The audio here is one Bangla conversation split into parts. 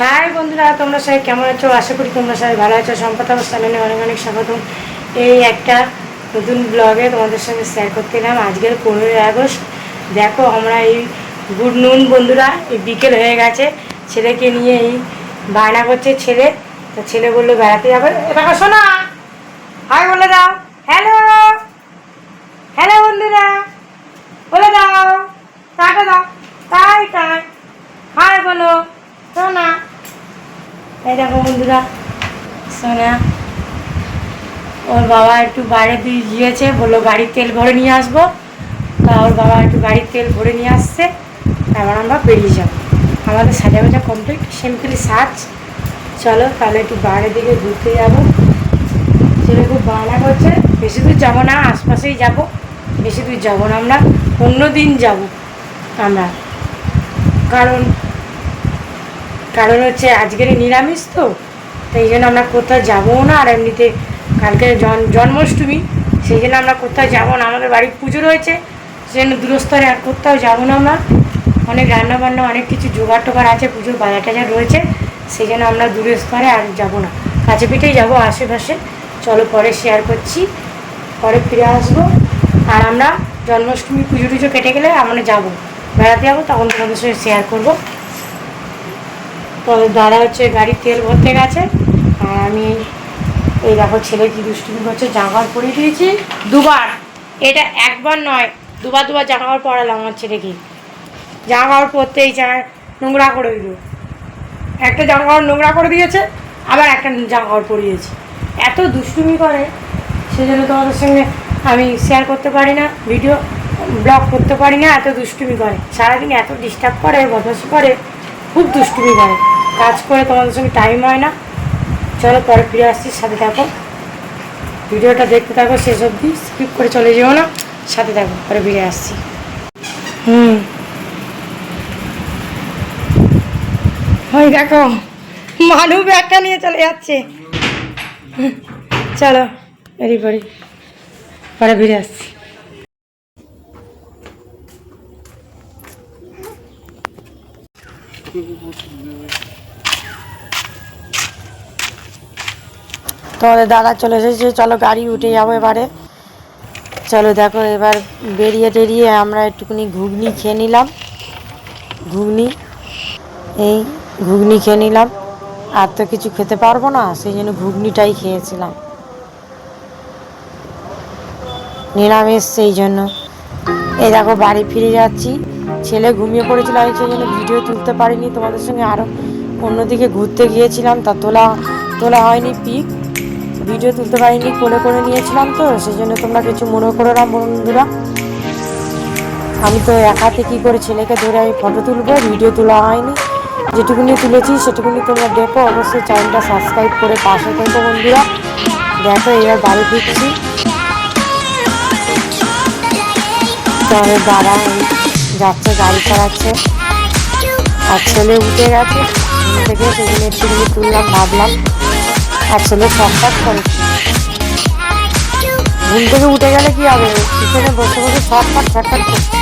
হাই বন্ধুরা, তোমরা সবাই কেমন আছো? আশা করি তোমরা সবাই ভালো আছো। সম্পদ আমার চ্যানেলে অনেক অনেক স্বাগতম। এই একটা নতুন ব্লগে তোমাদের সঙ্গে শেয়ার করতে এলাম। আজকের পনেরোই আগস্ট। দেখো, আমরা এই গুড নুন বন্ধুরা, এই বিকেল হয়ে গেছে। ছেলেকে নিয়ে এই বায়না করছে ছেলে। তো ছেলে বলল, বেড়াতে যাবে। এটা শোনা হাই বলে দাও। হ্যালো হ্যালো বন্ধুরা বলে দাও টাকা দাও তাই তাই হাই বলো সোনা এই দেখো বন্ধুরা, সোনা, ওর বাবা একটু বাইরে দিয়ে গিয়েছে, বলল গাড়ির তেল ভরে নিয়ে আসব। তা ওর বাবা একটু গাড়ির তেল ভরে নিয়ে আসছে, তারপর আমরা বেরিয়ে যাব। আমাদের সাজা বাজা কমপ্লিট সিম্পলি সাজ। চলো তাহলে একটু বাইরের দিকে ঘুরতে যাব। ছেলে খুব বায়না করছে, বেশি দূর যাব না, আশপাশেই যাব। বেশি দূর যাব না আমরা, অন্য দিন যাব আমরা। কারণ কারণ হচ্ছে আজকের নিরামিষ তো, তাই জন্য আমরা কোথাও যাব না, আর এমনিতে কালকে জন, জন্মাষ্টমী, সেই জন্য আমরা কোথাও যাব না। আমাদের বাড়ির পুজো রয়েছে, সেই জন্য দূরস্তরে আর কোথাও যাব না আমরা। অনেক রান্না বান্না অনেক কিছু জোগাড় টোগাড় আছে, পুজোর বাজার টাজার রয়েছে, সেই জন্য আমরা দূরের স্তরে আর যাব না। কাছে পিঠেই যাব আশেপাশে। চলো পরে শেয়ার করছি, পরে ফিরে আসব। আর আমরা জন্মাষ্টমী পুজো টুজো কেটে গেলে আমরা যাব। বেড়াতে যাব, তখন তোমাদের সঙ্গে শেয়ার করব। তো দাদা হচ্ছে গাড়ির তেল ভরতে গেছে, আর আমি এই দেখো ছেলে কি দুষ্টুমি করছে জামা কাপড় পরিয়ে দিয়েছি। দুবার, এটা একবার নয়, দুবার দুবার জামা কাপড় পরালাম আমার ছেলেকে। জামা কাপড় পরতেই চায় নোংরা করে দিল। একটা জামা কাপড় নোংরা করে দিয়েছে, আবার একটা জামা কাপড় পরিয়েছে। এত দুষ্টুমি করে, সেজন্য তোমাদের সঙ্গে আমি শেয়ার করতে পারি না ভিডিও ব্লগ করতে পারি না, এত দুষ্টুমি করে। সারাদিন এত ডিস্টার্ব করে বদমাসি করে। খুব দুষ্টুমি করে। কাজ করে তোমাদের সঙ্গে টাইম হয় না। চলো পরে ফিরে আসছি, সাথে থাকো। ভিডিওটা দেখতে থাকো শেষ অবধি স্কিপ করে চলে যেও না। সাথে থাকো, পরে ফিরে আসছি। হুম। ওই দেখো, মানু ব্যাগটা নিয়ে চলে যাচ্ছে। চলো এরই পরে পরে ফিরে আসছি। তোমাদের দাদা চলে এসেছে, চলো গাড়ি উঠে যাব এবারে। চলো দেখো এবার বেরিয়ে টেরিয়ে আমরা একটুখানি ঘুগনি খেয়ে নিলাম। ঘুগনি, এই ঘুগনি খেয়ে নিলাম। আর তো কিছু খেতে পারব না, সেই জন্য ঘুগনিটাই খেয়েছিলাম। নিরামিষ সেই জন্য। এই দেখো বাড়ি ফিরে যাচ্ছি। ছেলে ঘুমিয়ে পড়েছিল, আমি সেই জন্য ভিডিও তুলতে পারিনি। তোমাদের সঙ্গে আরও অন্যদিকে ঘুরতে গিয়েছিলাম, তা তোলা তোলা হয়নি পিক। ভিডিও তুলতে পারিনি, কোলে করে নিয়েছিলাম তো, সেই জন্য তোমরা কিছু মনে করো না বন্ধুরা। আমি তো এক হাতে কী করে ছেলেকে ধরে আমি ফটো তুলবো? ভিডিও তোলা হয়নি। যেটুকুনি তুলেছি, সেটুকুনি তোমরা দেখো। অবশ্যই চ্যানেলটা সাবস্ক্রাইব করে পাশে থেকো বন্ধুরা। দেখো, এবার বাড়ি ফিরছি। তবে এই যাচ্ছে, গাড়ি চালাচ্ছে। আর ছেলে উঠে গেছে। থেকে সেদিন একটুখানি তুললাম, ভাবলাম, আর ছেলে ছটফট করে। ঘুম থেকে উঠে গেলে কি হবে? পিছনে বসে বসে ছটফট ছটফট করছে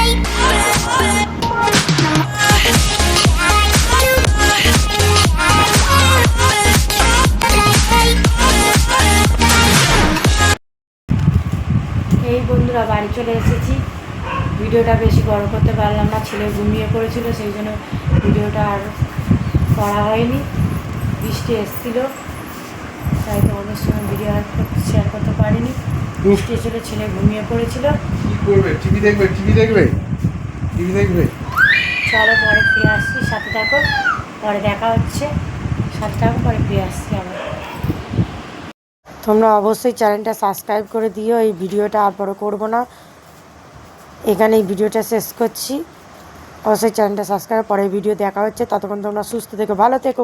এই বন্ধুরা, বাড়ি চলে এসেছি। ভিডিওটা বেশি বড় করতে পারলাম না ছেলে ঘুমিয়ে পড়েছিল সেই জন্য ভিডিওটা আর করা হয়নি। বৃষ্টি এসেছিল তাই তোমাদের সঙ্গে ভিডিও শেয়ার করতে পারিনি। বৃষ্টি এসেছিল ছেলে ঘুমিয়ে পড়েছিল। কি করবে? টিভি দেখবে টিভি দেখবে? টিভি দেখবে? চলো পরে ফিরে আসছি সাথে থাকো। পরে দেখা হচ্ছে। সাথে থাকো পরে ফিরে আসছি আবার। তোমরা অবশ্যই চ্যানেলটা সাবস্ক্রাইব করে দিও এই ভিডিওটা আর বড় করব না। এখানে এই ভিডিওটা শেষ করছি অবশ্যই চ্যানেলটা সাবস্ক্রাইব পরে ভিডিও দেখা হচ্ছে ততক্ষণ তোমরা সুস্থ থেকো, ভালো থেকো।